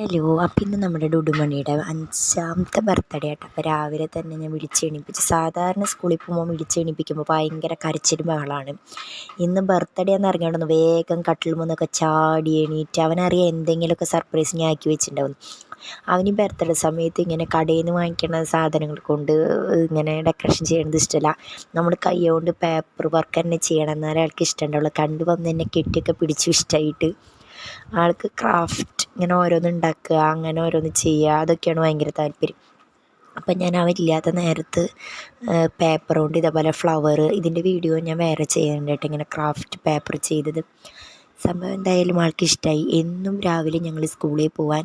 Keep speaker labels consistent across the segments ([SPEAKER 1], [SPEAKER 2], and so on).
[SPEAKER 1] Hello അപ്പം ഇന്ന് നമ്മുടെ ഡുഡുമണിയുടെ അഞ്ചാമത്തെ ബർത്ത്ഡേ ആട്ടോ. അപ്പോൾ രാവിലെ തന്നെ ഞാൻ വിളിച്ചെണീപ്പിച്ച് സാധാരണ സ്കൂളിൽ പോകുമ്പോൾ വിളിച്ചെണീപ്പിക്കുമ്പോൾ ഭയങ്കര കരച്ചിലും ബഹളമാണ് ഇന്ന് ബർത്ത്ഡേ എന്ന് അറിഞ്ഞുകൊണ്ടൊന്ന് വേഗം കട്ടിൽ മുന്നൊക്കെ ചാടി എണീറ്റ് അവനറിയാം എന്തെങ്കിലുമൊക്കെ സർപ്രൈസ് ഞാൻ ആക്കി വെച്ചിട്ടുണ്ടാവും. അവന് ബർത്ത്ഡേ സമയത്ത് ഇങ്ങനെ കടയിൽ നിന്ന് വാങ്ങിക്കുന്ന സാധനങ്ങൾ കൊണ്ട് ഇങ്ങനെ ഡെക്കറേഷൻ ചെയ്യണത് ഇഷ്ടമല്ല നമ്മൾ കൈ കൊണ്ട് പേപ്പർ വർക്ക് തന്നെ ചെയ്യണം എന്നാലേ ആൾക്ക് ഇഷ്ടമുണ്ടാവുള്ളൂ കണ്ടു വന്ന് എന്നെ കെട്ടിയൊക്കെ പിടിച്ചു ഇഷ്ടമായിട്ട് ആൾക്ക് ക്രാഫ്റ്റ് ഇങ്ങനെ ഓരോന്ന് ഉണ്ടാക്കുക അങ്ങനെ ഓരോന്ന് ചെയ്യുക അതൊക്കെയാണ് ഭയങ്കര താല്പര്യം. അപ്പം ഞാൻ അവരില്ലാത്ത നേരത്ത് പേപ്പർ കൊണ്ട് ഇതേപോലെ ഫ്ലവർ ഇതിന്റെ വീഡിയോ ഞാൻ വേറെ ചെയ്യുന്നുണ്ട് കേട്ടോ ഇങ്ങനെ ക്രാഫ്റ്റ് പേപ്പർ ചെയ്തത്. സംഭവം എന്തായാലും ആൾക്ക് ഇഷ്ടമായി എന്നും രാവിലെ ഞങ്ങൾ സ്കൂളിൽ പോകാൻ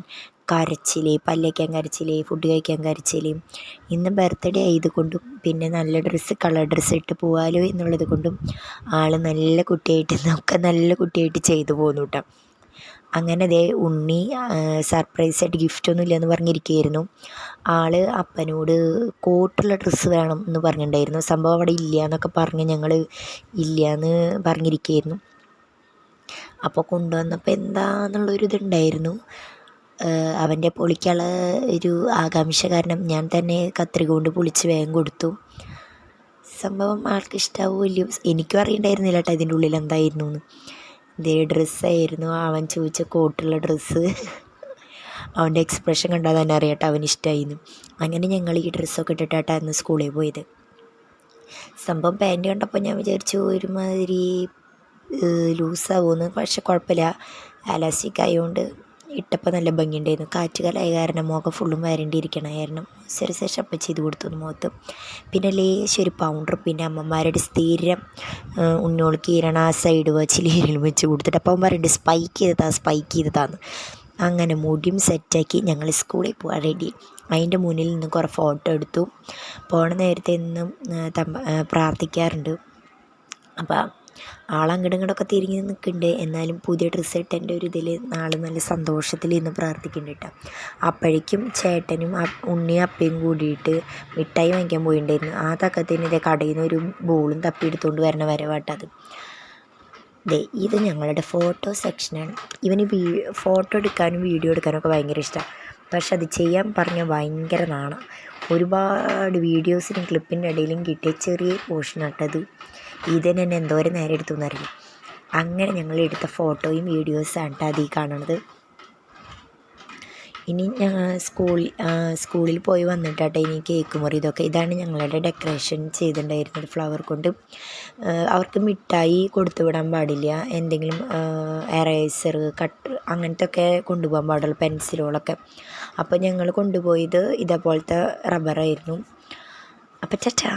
[SPEAKER 1] കരച്ചിൽ പല്ലേക്കാൻ കരച്ചിൽ ഫുഡ് കഴിക്കാൻ കരച്ചിൽ ഇന്ന് ബർത്ത്ഡേ ആയതുകൊണ്ടും പിന്നെ നല്ല ഡ്രസ്സ് കളർ ഡ്രസ്സ് ഇട്ട് പോകാലോ എന്നുള്ളത് കൊണ്ടും ആൾ നല്ല കുട്ടിയായിട്ട് നമുക്ക് നല്ല കുട്ടിയായിട്ട് ചെയ്തു പോന്നു കേട്ടോ. അങ്ങനെ ദേ ഉണ്ണി സർപ്രൈസായിട്ട് ഗിഫ്റ്റൊന്നും ഇല്ലയെന്ന് പറഞ്ഞിരിക്കുകയായിരുന്നു ആൾ അപ്പനോട് കോട്ടുള്ള ഡ്രസ്സ് വേണം എന്ന് പറഞ്ഞിട്ടുണ്ടായിരുന്നു സംഭവം അവിടെ ഇല്ല എന്നൊക്കെ പറഞ്ഞ് ഞങ്ങൾ ഇല്ല എന്ന് പറഞ്ഞിരിക്കുകയായിരുന്നു അപ്പോൾ കൊണ്ടുവന്നപ്പോൾ എന്താണെന്നുള്ളൊരു ഇതുണ്ടായിരുന്നു അവന്റെ പൊളിക്കുള്ള ഒരു ആകാംക്ഷ കാരണം ഞാൻ തന്നെ കത്രിക കൊണ്ട് പൊളിച്ച് വേഗം കൊടുത്തു. സംഭവം ആൾക്ക് ഇഷ്ടാവുമോ എനിക്കും അറിയണ്ടായിരുന്നില്ല കേട്ടോ ഇതിന്റെ ഉള്ളിൽ എന്തായിരുന്നു എന്ന്. ഇതേ ഡ്രസ്സായിരുന്നു. അവൻ ചോദിച്ച കോട്ടുള്ള ഡ്രസ്സ്. അവന്റെ എക്സ്പ്രഷൻ കണ്ടാൽ തന്നെ അറിയട്ടെ അവൻ ഇഷ്ടമായിരുന്നു അങ്ങനെ ഞങ്ങൾ ഈ ഡ്രസ്സൊക്കെ ഇട്ടിട്ടാണ് സ്കൂളിൽ പോയത്. സംഭവം പാന്റ് കണ്ടപ്പോൾ ഞാൻ വിചാരിച്ചു ഒരുമാതിരി ലൂസാവുമെന്ന് പക്ഷെ കുഴപ്പമില്ല. അലാസ്റ്റിക് ആയതുകൊണ്ട് ഇട്ടപ്പോൾ നല്ല ഭംഗിയുണ്ടായിരുന്നു. കാറ്റ് കലായ കാരണം മുഖം ഫുള്ളും വരണ്ടിയിരിക്കണം കാരണം ശേഷം അപ്പം ചെയ്ത് കൊടുത്തു മുഖത്ത്. പിന്നെ ലേശം ഒരു പൗഡർ പിന്നെ അമ്മമാരുടെ സ്ഥിരം ഉണ്ണോൾ കീരണ ആ സൈഡ് വെച്ച് ലീരിലും വെച്ച് കൊടുത്തിട്ട് അപ്പം പറയുന്നുണ്ട് സ്പൈക്ക് ചെയ്തതാ സ്പൈക്ക് ചെയ്തതാന്ന്. അങ്ങനെ മുടിയും സെറ്റാക്കി ഞങ്ങൾ സ്കൂളിൽ പോകാൻ റെഡി അതിന്റെ മുന്നിൽ നിന്ന് കുറേ ഫോട്ടോ എടുത്തു. പോണ നേരത്തെ നിന്നും പ്രാർത്ഥിക്കാറുണ്ട്. അപ്പം ആളങ്ങടും ഇങ്ങോട്ടൊക്കെ തിരിഞ്ഞ് നിൽക്കുന്നുണ്ട് എന്നാലും പുതിയ ഡ്രസ്സ് ഇട്ടതിന്റെ ഒരു ഇതിൽ ആൾ നല്ല സന്തോഷത്തിൽ ഇന്ന് പ്രാർത്ഥിക്കുന്നുണ്ട് കേട്ടോ അപ്പോഴേക്കും ചേട്ടനും ഉണ്ണിയും അപ്പയും കൂടിയിട്ട് മിഠായി വാങ്ങിക്കാൻ പോയിട്ടുണ്ടായിരുന്നു ആ തക്കത്തിന് ഇതേ കടയിൽ നിന്ന് ഒരു ബോളും തപ്പിയെടുത്തുകൊണ്ട് വരണ വരവാട്ടത് ദേ ഇത് ഞങ്ങളുടെ ഫോട്ടോ സെക്ഷനാണ്. ഇവന് വീ ഫോട്ടോ എടുക്കാനും വീഡിയോ എടുക്കാനൊക്കെ ഭയങ്കര ഇഷ്ടമാണ് പക്ഷെ അത് ചെയ്യാൻ പറഞ്ഞ ഭയങ്കര നാണം. ഒരുപാട് വീഡിയോസിനും ക്ലിപ്പിന്റെ ഇടയിലും കിട്ടിയ ചെറിയ പോർഷനാട്ടത് ഇതിന് തന്നെ എന്തോരം നേരം എടുത്തു എന്നറിയും അങ്ങനെ ഞങ്ങൾ എടുത്ത ഫോട്ടോയും വീഡിയോസാണ് കേട്ടോ അതിൽ കാണുന്നത്. ഇനി ഞങ്ങൾ സ്കൂൾ സ്കൂളിൽ പോയി വന്നിട്ടാട്ടെ ഇനി കേക്ക് മുറി ഇതൊക്കെ. ഇതാണ് ഞങ്ങളുടെ ഡെക്കറേഷൻ ചെയ്തിട്ടുണ്ടായിരുന്നത് ഫ്ലവർ കൊണ്ട്. അവർക്ക് മിഠായി കൊടുത്തു വിടാൻ പാടില്ല. എന്തെങ്കിലും എറേസർ കട്ടർ അങ്ങനത്തെ ഒക്കെ കൊണ്ടുപോകാൻ പാടുള്ളൂ പെൻസിലുകളൊക്കെ. അപ്പോൾ ഞങ്ങൾ കൊണ്ടുപോയത് ഇതേപോലത്തെ റബ്ബറായിരുന്നു അപ്പോൾ ചച്ചാ